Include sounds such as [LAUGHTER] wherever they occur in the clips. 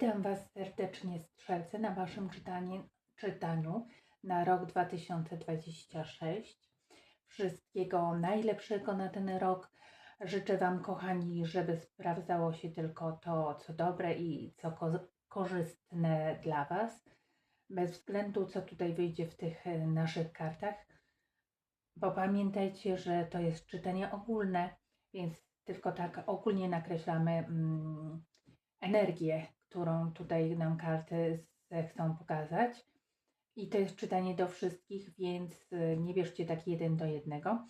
Witam Was serdecznie, strzelcy, na Waszym czytanie, czytaniu na rok 2026. Wszystkiego najlepszego na ten rok. Życzę Wam, kochani, żeby sprawdzało się tylko to, co dobre i co ko- korzystne dla Was, bez względu, co tutaj wyjdzie w tych e, naszych kartach. Bo pamiętajcie, że to jest czytanie ogólne, więc tylko tak ogólnie nakreślamy mm, energię, którą tutaj nam karty chcą pokazać. I to jest czytanie do wszystkich, więc y, nie bierzcie tak jeden do jednego,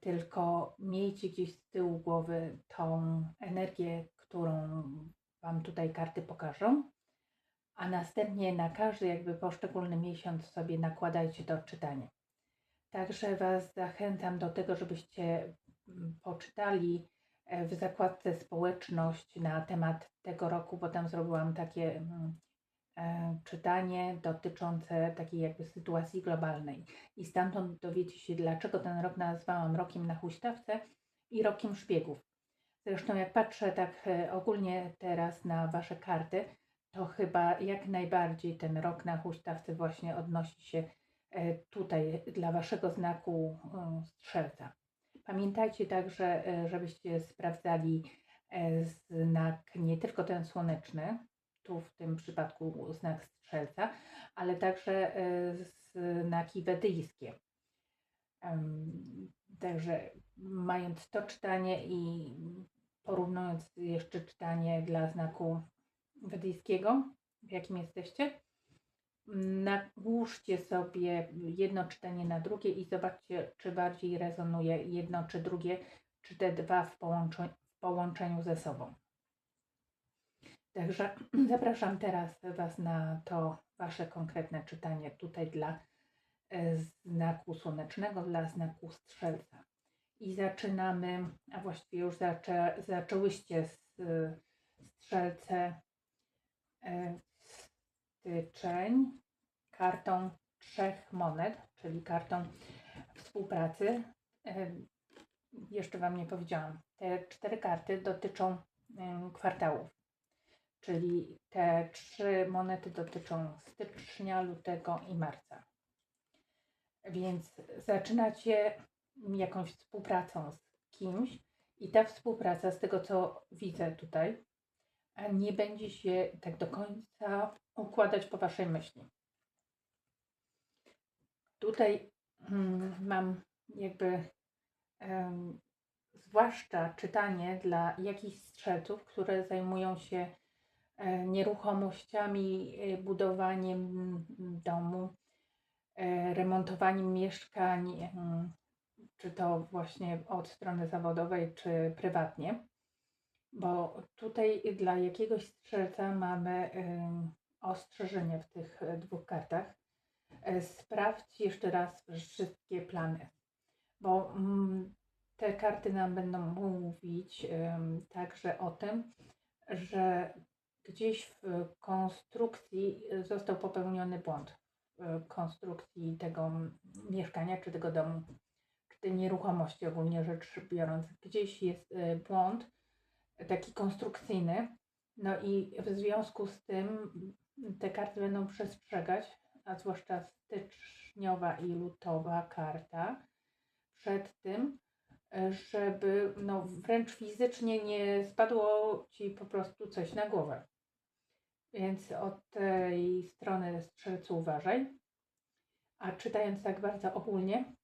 tylko miejcie gdzieś z tyłu głowy tą energię, którą Wam tutaj karty pokażą, a następnie na każdy jakby poszczególny miesiąc sobie nakładajcie to czytanie. Także Was zachęcam do tego, żebyście mm, poczytali w zakładce społeczność na temat tego roku, bo tam zrobiłam takie mm, e, czytanie dotyczące takiej jakby sytuacji globalnej. I stamtąd dowiecie się, dlaczego ten rok nazwałam rokiem na huśtawce i rokiem szpiegów. Zresztą jak patrzę tak e, ogólnie teraz na Wasze karty, to chyba jak najbardziej ten rok na huśtawce właśnie odnosi się e, tutaj dla Waszego znaku e, strzelca. Pamiętajcie także, e, żebyście sprawdzali e, znak nie tylko ten słoneczny, tu w tym przypadku znak strzelca, ale także e, znaki wedyjskie. Także mając to czytanie i porównując jeszcze czytanie dla znaku wedyjskiego, w jakim jesteście, nałóżcie sobie jedno czytanie na drugie i zobaczcie, czy bardziej rezonuje jedno czy drugie, czy te dwa w, połączeniu, w połączeniu ze sobą. Także [CLEARS THROAT] zapraszam teraz Was na to Wasze konkretne czytanie tutaj dla e, znaku słonecznego, dla znaku strzelca. I zaczynamy, a właściwie już zaczę, zaczęłyście z strzelce e, styczeń kartą trzech monet, czyli kartą współpracy. Jeszcze Wam nie powiedziałam. Te cztery karty dotyczą kwartałów, czyli te trzy monety dotyczą stycznia, lutego i marca. Więc zaczynacie jakąś współpracą z kimś i ta współpraca, z tego co widzę tutaj, nie będzie się tak do końca układać po Waszej myśli. Tutaj mm, mam jakby em, zwłaszcza czytanie dla jakichś strzelców, które zajmują się e, nieruchomościami, e, budowaniem mm, domu, e, remontowaniem mieszkań, mm, czy to właśnie od strony zawodowej, czy prywatnie. Bo tutaj dla jakiegoś strzelca mamy ostrzeżenie w tych e, dwóch kartach. E, Sprawdź jeszcze raz wszystkie plany, bo mm, te karty nam będą mówić także o tym, że gdzieś w konstrukcji został popełniony błąd w konstrukcji tego mieszkania czy tego domu, czy tej nieruchomości ogólnie rzecz biorąc. Gdzieś jest e, błąd taki konstrukcyjny. No i w związku z tym te karty będą przestrzegać, a zwłaszcza styczniowa i lutowa karta, przed tym, żeby no, wręcz fizycznie nie spadło ci po prostu coś na głowę. Więc od tej strony strzelcu uważaj. A czytając tak bardzo ogólnie,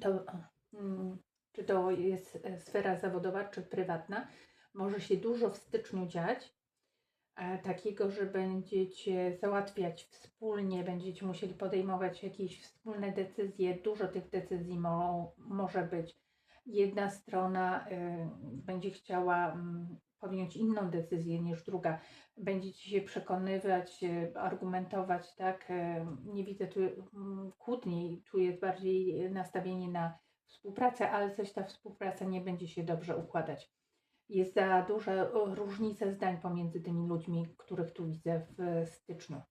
to mm, czy to jest e, sfera zawodowa, czy prywatna, może się dużo w styczniu dziać. e, Takiego, że będziecie załatwiać wspólnie, będziecie musieli podejmować jakieś wspólne decyzje. Dużo tych decyzji mo, może być. Jedna strona y, będzie chciała mm, podjąć inną decyzję niż druga. Będziecie się przekonywać, y, argumentować, tak? Y, Nie widzę tu mm, kłótni, tu jest bardziej nastawienie na współpracę, ale coś ta współpraca nie będzie się dobrze układać. Jest za duża różnica zdań pomiędzy tymi ludźmi, których tu widzę w styczniu.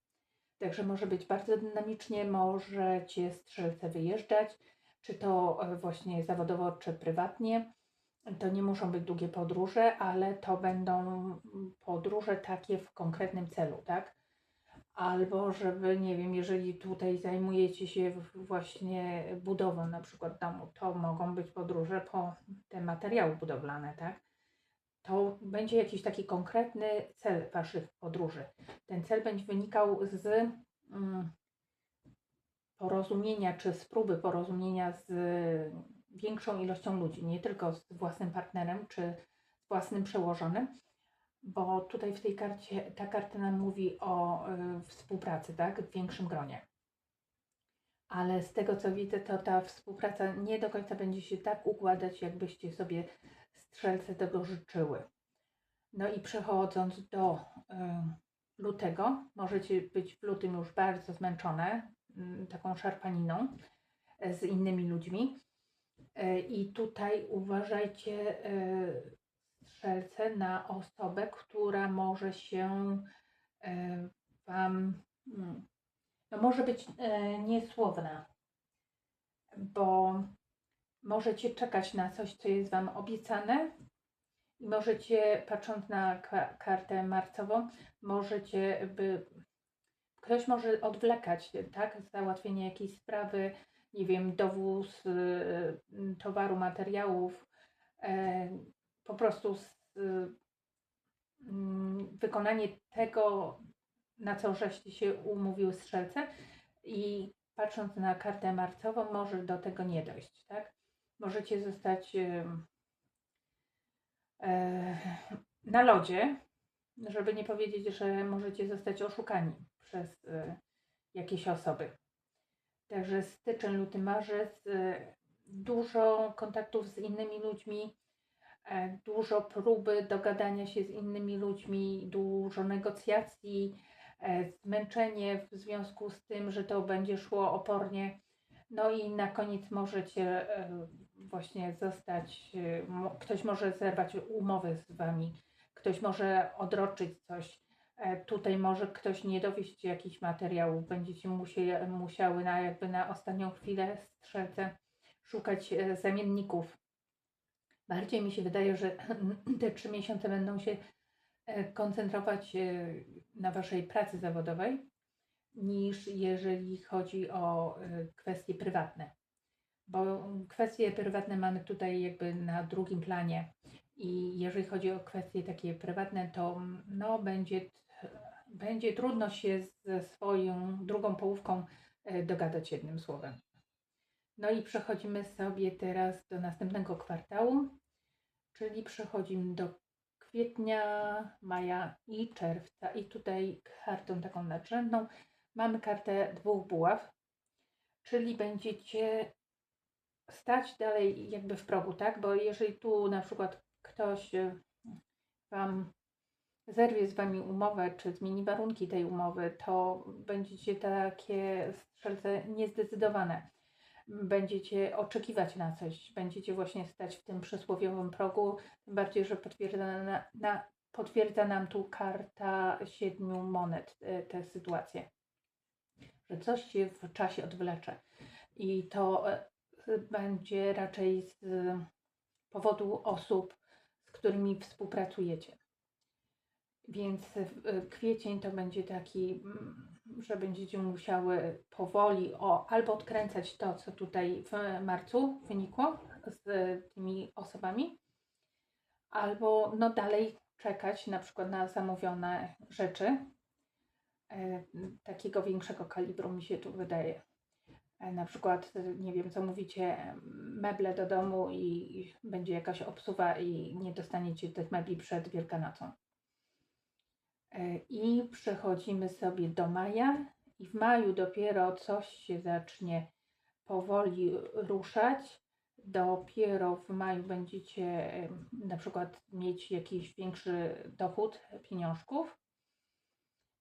Także może być bardzo dynamicznie, możecie strzelce wyjeżdżać, czy to e, właśnie zawodowo, czy prywatnie. To nie muszą być długie podróże, ale to będą podróże takie w konkretnym celu, tak? Albo żeby, nie wiem, jeżeli tutaj zajmujecie się właśnie budową na przykład domu, to mogą być podróże po te materiały budowlane, tak? To będzie jakiś taki konkretny cel Waszych podróży. Ten cel będzie wynikał z mm, porozumienia, czy z próby porozumienia z większą ilością ludzi, nie tylko z własnym partnerem, czy z własnym przełożonym, bo tutaj w tej karcie, ta karta nam mówi o y, współpracy, tak, w większym gronie. Ale z tego co widzę, to ta współpraca nie do końca będzie się tak układać, jakbyście sobie strzelce tego życzyły. No i przechodząc do y, lutego, możecie być w lutym już bardzo zmęczone, y, taką szarpaniną y, z innymi ludźmi. I tutaj uważajcie, na osobę, która może się y, Wam, mm, no może być y, niesłowna, bo możecie czekać na coś, co jest Wam obiecane i możecie, patrząc na ka- kartę marcową, możecie by ktoś może odwlekać, tak, załatwienie jakiejś sprawy, nie wiem, dowóz y, towaru, materiałów, e, po prostu z, mm, wykonanie tego, na co żeście się umówiły strzelce i patrząc na kartę marcową, może do tego nie dojść, tak? Możecie zostać em, e, na lodzie, żeby nie powiedzieć, że możecie zostać oszukani przez jakieś osoby. Także styczeń, luty, marzec, dużo kontaktów z innymi ludźmi, dużo próby dogadania się z innymi ludźmi, dużo negocjacji, e, zmęczenie w związku z tym, że to będzie szło opornie. No i na koniec możecie e, właśnie zostać, e, ktoś może zerwać umowę z wami, ktoś może odroczyć coś. E, Tutaj może ktoś nie dowieść jakichś materiałów, będziecie musieli, musiały na, jakby na ostatnią chwilę strzelce szukać e, zamienników. Bardziej mi się wydaje, że [CLEARS THROAT] te trzy miesiące będą się e, koncentrować e, na Waszej pracy zawodowej, niż jeżeli chodzi o e, kwestie prywatne. Bo kwestie prywatne mamy tutaj jakby na drugim planie. I jeżeli chodzi o kwestie takie prywatne, to mm, no, będzie, będzie trudno się ze swoją drugą połówką dogadać jednym słowem. No i przechodzimy sobie teraz do następnego kwartału, czyli przechodzimy do kwietnia, maja i czerwca. I tutaj kartą taką nadrzędną mamy kartę dwóch buław, czyli będziecie stać dalej jakby w progu, tak? Bo jeżeli tu na przykład ktoś e, Wam zerwie z Wami umowę, czy zmieni warunki tej umowy, to będziecie takie strzelce niezdecydowane. Będziecie oczekiwać na coś, będziecie właśnie stać w tym przysłowiowym progu, tym bardziej, że potwierdza, na, na, potwierdza nam tu karta siedmiu monet e, tę sytuację, że coś się w czasie odwlecze i to e, będzie raczej z powodu osób, z którymi współpracujecie. Więc e, kwiecień to będzie taki, mm, że będziecie musiały powoli o, albo odkręcać to, co tutaj w marcu wynikło z tymi osobami, albo no dalej czekać na przykład na zamówione rzeczy e, takiego większego kalibru mi się tu wydaje. E, Na przykład, nie wiem, zamówicie em, meble do domu i będzie jakaś obsuwa i nie dostaniecie tych mebli przed Wielkanocą. E, I przechodzimy sobie do maja i w maju dopiero coś się zacznie powoli ruszać. Dopiero w maju będziecie na przykład mieć jakiś większy dochód pieniążków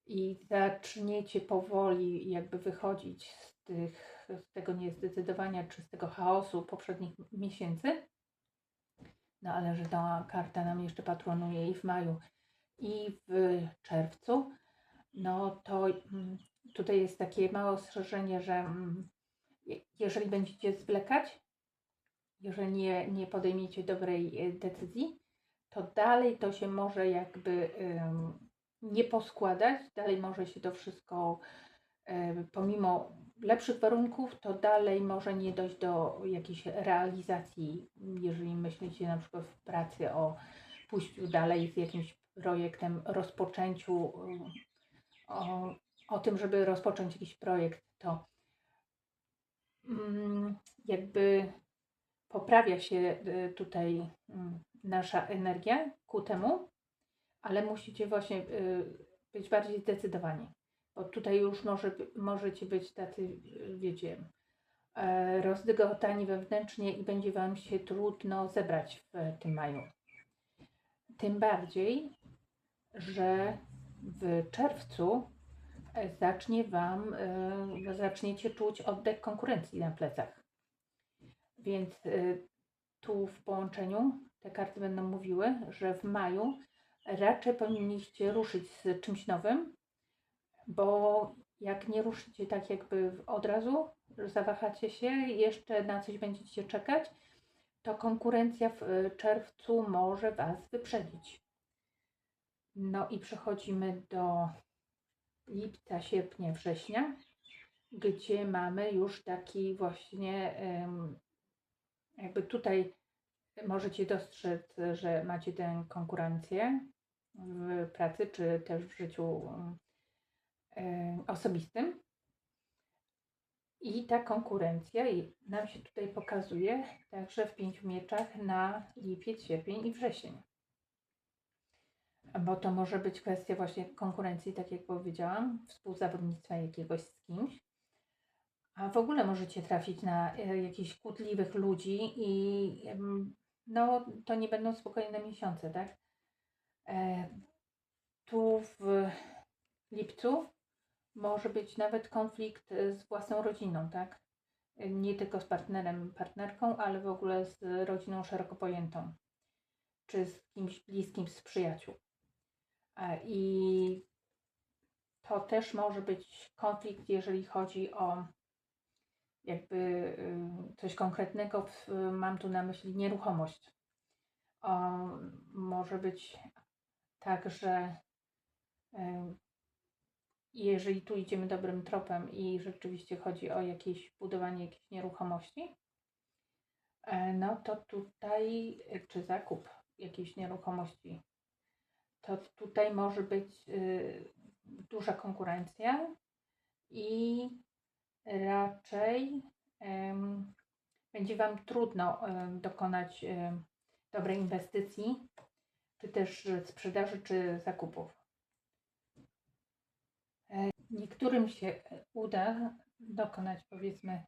i zaczniecie powoli jakby wychodzić z, tych, z tego niezdecydowania czy z tego chaosu poprzednich miesięcy. No ale że ta karta nam jeszcze patronuje i w maju, i w czerwcu, no to mm, tutaj jest takie małe ostrzeżenie, że mm, je- jeżeli będziecie zwlekać, jeżeli nie, nie podejmiecie dobrej e, decyzji, to dalej to się może jakby nie poskładać, dalej może się to wszystko, e, pomimo lepszych warunków, to dalej może nie dojść do jakiejś realizacji, jeżeli myślicie na przykład w pracy o pójściu dalej z jakimś projektem, rozpoczęciu, o, o tym, żeby rozpocząć jakiś projekt, to mm, jakby poprawia się y, tutaj mm, nasza energia ku temu, ale musicie właśnie y, być bardziej zdecydowani, bo tutaj już może, możecie być tacy, y, wiecie, e, rozdygotani wewnętrznie i będzie Wam się trudno zebrać w tym maju. Tym bardziej, że w czerwcu e, zacznie Wam, e, zaczniecie czuć oddech konkurencji na plecach. Więc y, tu w połączeniu te karty będą mówiły, że w maju raczej powinniście ruszyć z czymś nowym, bo jak nie ruszycie tak jakby od razu, zawahacie się, jeszcze na coś będziecie czekać, to konkurencja w czerwcu może Was wyprzedzić. No i przechodzimy do lipca, sierpnia, września, gdzie mamy już taki właśnie jakby tutaj możecie dostrzec, że macie tę konkurencję w pracy, czy też w życiu osobistym. I ta konkurencja nam się tutaj pokazuje także w pięciu mieczach na lipiec, sierpień i wrzesień. Bo to może być kwestia właśnie konkurencji, tak jak powiedziałam, współzawodnictwa jakiegoś z kimś. A w ogóle możecie trafić na e, jakichś kłótliwych ludzi i no, to nie będą spokojne miesiące, tak? E, tu w lipcu może być nawet konflikt e, z własną rodziną, tak? E, Nie tylko z partnerem, partnerką, ale w ogóle z rodziną szeroko pojętą, czy z kimś bliskim z przyjaciół. E, I to też może być konflikt, jeżeli chodzi o jakby y, coś konkretnego, mam tu na myśli nieruchomość. O, może być tak, że y, jeżeli tu idziemy dobrym tropem i rzeczywiście chodzi o jakieś budowanie jakiejś nieruchomości, e, no to tutaj, czy zakup jakiejś nieruchomości, to tutaj może być y, duża konkurencja i raczej będzie Wam trudno dokonać dobrej inwestycji, czy też sprzedaży, czy zakupów. E, Niektórym się uda dokonać, powiedzmy,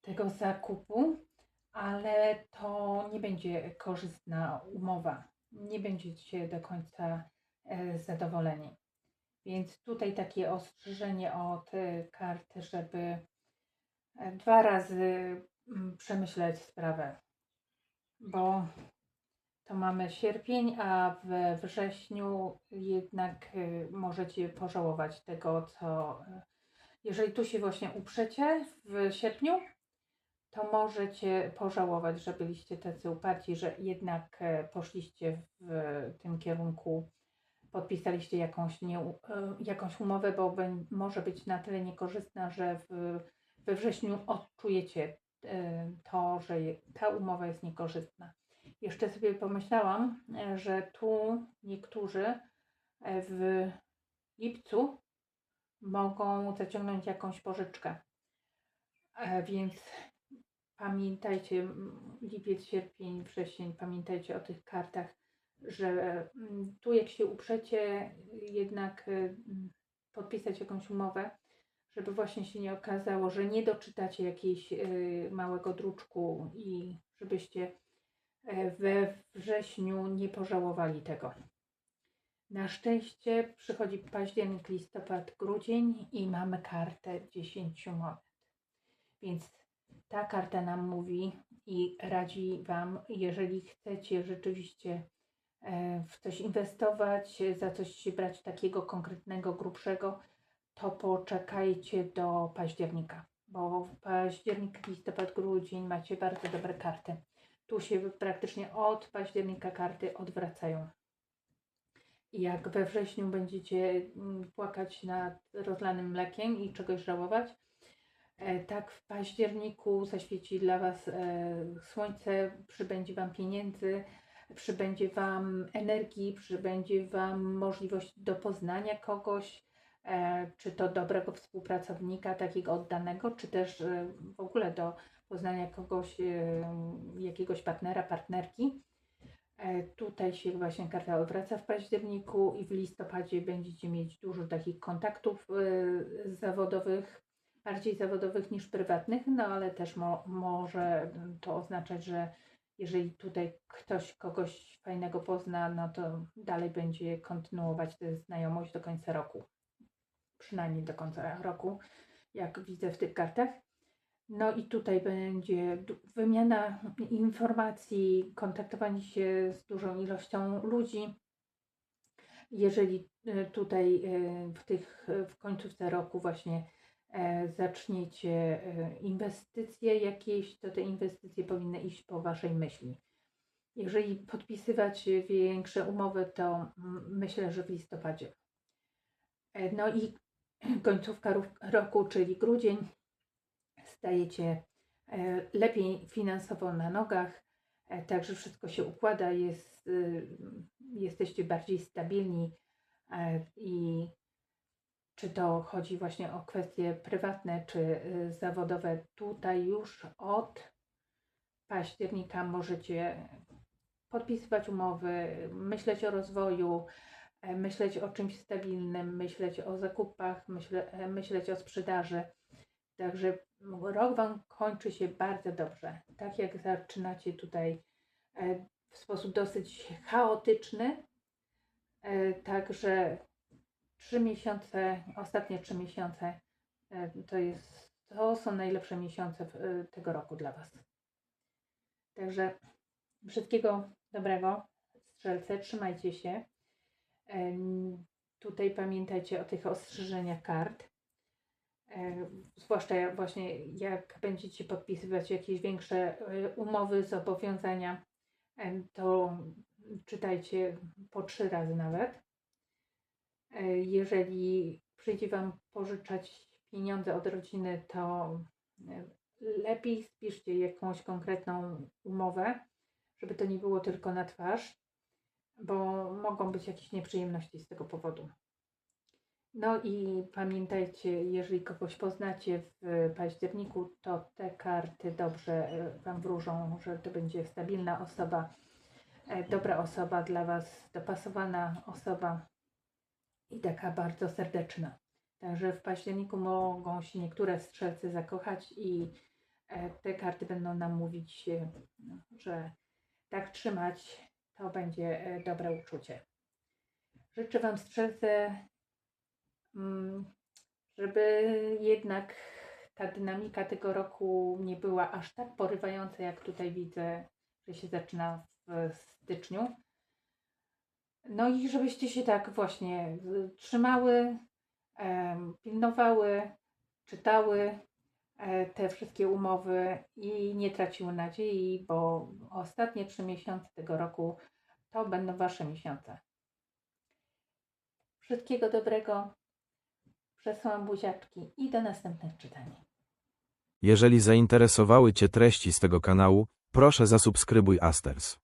tego zakupu, ale to nie będzie korzystna umowa. Nie będziecie do końca zadowoleni. Więc tutaj takie ostrzeżenie od e, kart, żeby e, dwa razy mm, przemyśleć sprawę, bo to mamy sierpień, a we wrześniu jednak e, możecie pożałować tego, co. e, Jeżeli tu się właśnie uprzecie w sierpniu, to możecie pożałować, że byliście tacy uparci, że jednak e, poszliście w tym kierunku podpisaliście jakąś, nie, e, jakąś umowę, bo może być na tyle niekorzystna, że w, we wrześniu odczujecie e, to, że ta umowa jest niekorzystna. Jeszcze sobie pomyślałam, e, że tu niektórzy w lipcu mogą zaciągnąć jakąś pożyczkę. Więc pamiętajcie, lipiec, sierpień, wrzesień, pamiętajcie o tych kartach, że mm, tu jak się uprzecie, jednak y, mm, podpisać jakąś umowę, żeby właśnie się nie okazało, że nie doczytacie jakiejś y, małego druczku i żebyście e, we wrześniu nie pożałowali tego. Na szczęście przychodzi październik, listopad, grudzień i mamy kartę 10 monet. Więc ta karta nam mówi i radzi Wam, jeżeli chcecie rzeczywiście w coś inwestować, za coś brać takiego konkretnego, grubszego, to poczekajcie do października, bo w październik, listopad, grudzień macie bardzo dobre karty. tu się praktycznie od października karty odwracają. I jak we wrześniu będziecie mm, płakać nad rozlanym mlekiem i czegoś żałować, e, tak w październiku zaświeci dla Was e, słońce, przybędzie Wam pieniędzy, przybędzie Wam energii, przybędzie Wam możliwość do poznania kogoś, e, czy to dobrego współpracownika, takiego oddanego, czy też e, w ogóle do poznania kogoś, e, jakiegoś partnera, partnerki. Tutaj się właśnie karta odwraca w październiku i w listopadzie będziecie mieć dużo takich kontaktów zawodowych, bardziej zawodowych niż prywatnych, no ale też mo może to oznaczać, że jeżeli tutaj ktoś kogoś fajnego pozna, no to dalej będzie kontynuować tę znajomość do końca roku. Przynajmniej do końca roku, jak widzę w tych kartach. No i tutaj będzie wymiana informacji, kontaktowanie się z dużą ilością ludzi. Jeżeli e, tutaj e, w tych w końcówce roku właśnie zaczniecie e, inwestycje jakieś, to te inwestycje powinny iść po Waszej myśli. Jeżeli podpisywać większe umowy, to mm, myślę, że w listopadzie. E, No i [CLEARS THROAT] końcówka roku, czyli grudzień, stajecie e, lepiej finansowo na nogach, e, także wszystko się układa, jest, y, jesteście bardziej stabilni e, i czy to chodzi właśnie o kwestie prywatne czy y, zawodowe, tutaj już od października możecie podpisywać umowy, myśleć o rozwoju, e, myśleć o czymś stabilnym, myśleć o zakupach, e, myśleć o sprzedaży. Także rok Wam kończy się bardzo dobrze. Tak jak zaczynacie tutaj e, w sposób dosyć chaotyczny, także trzy miesiące, ostatnie trzy miesiące e, to, jest, to są najlepsze miesiące e, tego roku dla Was. Także wszystkiego dobrego, strzelce, trzymajcie się. Em, Tutaj pamiętajcie o tych ostrzeżeniach kart. E, Zwłaszcza właśnie jak będziecie podpisywać jakieś większe e, umowy, zobowiązania, to czytajcie po trzy razy nawet. E, Jeżeli przyjdzie Wam pożyczać pieniądze od rodziny, to e, lepiej spiszcie jakąś konkretną umowę, żeby to nie było tylko na twarz, bo mogą być jakieś nieprzyjemności z tego powodu. No i pamiętajcie, jeżeli kogoś poznacie w październiku, to te karty dobrze e, Wam wróżą, że to będzie stabilna osoba, dobra osoba dla Was, dopasowana osoba i taka bardzo serdeczna. Także w październiku mogą się niektóre strzelcy zakochać i e, te karty będą nam mówić, e, że tak trzymać, to będzie e, dobre uczucie. Życzę Wam strzelce, mm, żeby jednak ta dynamika tego roku nie była aż tak porywająca, jak tutaj widzę, że się zaczyna w styczniu. No i żebyście się tak właśnie y, trzymały, pilnowały, czytały e, te wszystkie umowy i nie traciły nadziei, bo ostatnie trzy miesiące tego roku to będą Wasze miesiące. Wszystkiego dobrego. Przesyłam buziaczki i do następnych czytań. Jeżeli zainteresowały Cię treści z tego kanału, proszę zasubskrybuj Asters.